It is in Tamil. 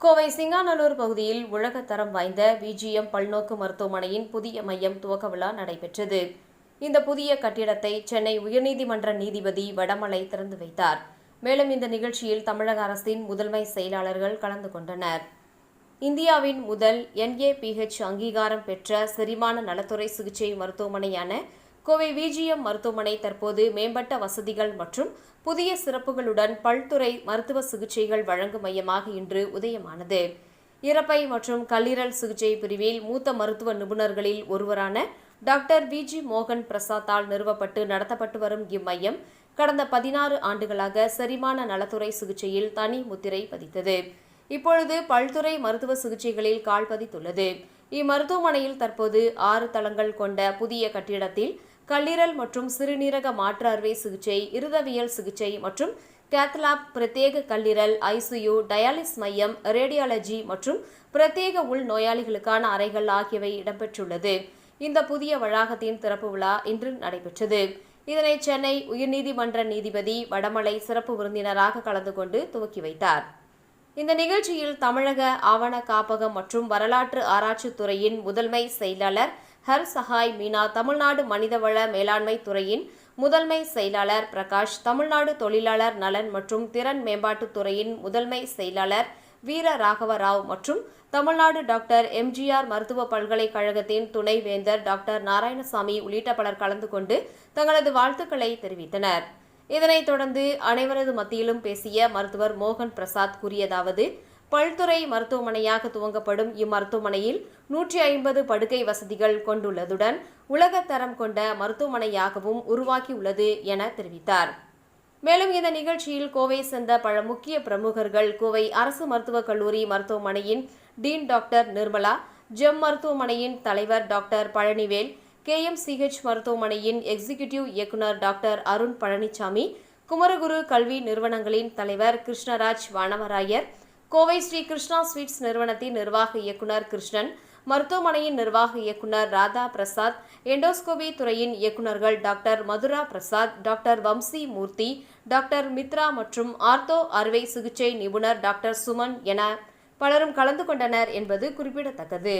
கோவை சிங்காநல்லூர் பகுதியில் உலகத்தரம் வாய்ந்த விஜிஎம் பல்நோக்கு மருத்துவமனையின் புதிய மையம் துவக்க விழா நடைபெற்றது. இந்த புதிய கட்டிடத்தை சென்னை உயர்நீதிமன்ற நீதிபதி வடமலை திறந்து வைத்தார். மேலும் இந்த நிகழ்ச்சியில் தமிழக அரசின் முதன்மை செயலாளர்கள் கலந்து கொண்டனர். இந்தியாவின் முதல் என்ஏபிஹெச் அங்கீகாரம் பெற்ற செரிமான நலத்துறை சிகிச்சை மருத்துவமனையான கோவை விஜிஎம் மருத்துவமனை தற்போது மேம்பட்ட வசதிகள் மற்றும் புதிய சிறப்புகளுடன் பல்துறை மருத்துவ சிகிச்சைகள் வழங்கும் மையமாக இன்று உதயமானது. இறப்பை மற்றும் கல்லீரல் சிகிச்சை பிரிவில் மூத்த மருத்துவ நிபுணர்களில் ஒருவரான டாக்டர் விஜி மோகன் பிரசாத்தால் நிறுவப்பட்டு நடத்தப்பட்டு வரும் இம்மையம் கடந்த பதினாறு ஆண்டுகளாக செரிமான நலத்துறை சிகிச்சையில் தனி முத்திரை பதித்தது. இப்பொழுது பல்துறை மருத்துவ சிகிச்சைகளில் கால் பதித்துள்ளது. இம்மருத்துவமனையில் தற்போது ஆறு தளங்கள் கொண்ட புதிய கட்டிடத்தில் கல்லீரல் மற்றும் சிறுநீரக மாற்று அறுவை சிகிச்சை இருதவியல் சிகிச்சை மற்றும் கேத்லாப் பிரத்யேக கல்லீரல் ஐசியு டயாலிஸ் மையம் ரேடியாலஜி மற்றும் பிரத்யேக உள் நோயாளிகளுக்கான அறைகள் ஆகியவை இடம்பெற்றுள்ளது. இந்த புதிய வளாகத்தின் திறப்பு விழா இன்று நடைபெற்றது. இதனை சென்னை உயர்நீதிமன்ற நீதிபதி வடமலை சிறப்பு விருந்தினராக கலந்து கொண்டு துவக்கி வைத்தார். இந்த நிகழ்ச்சியில் தமிழக ஆவண காப்பகம் மற்றும் வரலாற்று ஆராய்ச்சித் துறையின் முதன்மை செயலாளர் ஹர் சஹாய் மீனா தமிழ்நாடு மனிதவள மேலாண்மை துறையின் முதன்மை செயலாளர் பிரகாஷ் தமிழ்நாடு தொழிலாளர் நலன் மற்றும் திறன் மேம்பாட்டுத் துறையின் முதன்மை செயலாளர் வீர ராகவ ராவ் மற்றும் தமிழ்நாடு டாக்டர் எம்ஜிஆர் மருத்துவ பல்கலைக்கழகத்தின் துணைவேந்தர் டாக்டர் நாராயணசாமி உள்ளிட்ட பலர் கலந்து கொண்டு தங்களது வாழ்த்துக்களை தெரிவித்தனர். இதனைத் தொடர்ந்து அனைவரது மத்தியிலும் பேசிய மருத்துவர் மோகன் பிரசாத் கூறியதாவது பல்துறை மருத்துவமனையாக துவங்கப்படும் இம்மருத்துவமனையில் நூற்றி ஐம்பது படுக்கை வசதிகள் கொண்டுள்ளதுடன் உலகத்தரம் கொண்ட மருத்துவமனையாகவும் உருவாக்கியுள்ளது என தெரிவித்தார். மேலும் இந்த நிகழ்ச்சியில் கோவை சேர்ந்த பல முக்கிய பிரமுகர்கள் கோவை அரசு மருத்துவக் கல்லூரி மருத்துவமனையின் டீன் டாக்டர் நிர்மலா ஜெம் மருத்துவமனையின் தலைவர் டாக்டர் பழனிவேல் கேஎம்சிஹெச் மருத்துவமனையின் எக்ஸிகியூட்டிவ் இயக்குனர் டாக்டர் அருண் பழனிசாமி குமரகுரு கல்வி நிறுவனங்களின் தலைவர் கிருஷ்ணராஜ் வானவராயர் கோவை ஸ்ரீ கிருஷ்ணா ஸ்வீட்ஸ் நிறுவனத்தின் நிர்வாக இயக்குனர் கிருஷ்ணன் மருத்துவமனையின் நிர்வாக இயக்குனர் ராதா பிரசாத் எண்டோஸ்கோபி துறையின் இயக்குநர்கள் doctor Madhura Prasad doctor Vamsi Murthy doctor Mitra மற்றும் ஆர்த்தோ அறுவை சிகிச்சை நிபுணர் டாக்டர் சுமன் என பலரும் கலந்து கொண்டனர் என்பது குறிப்பிடத்தக்கது.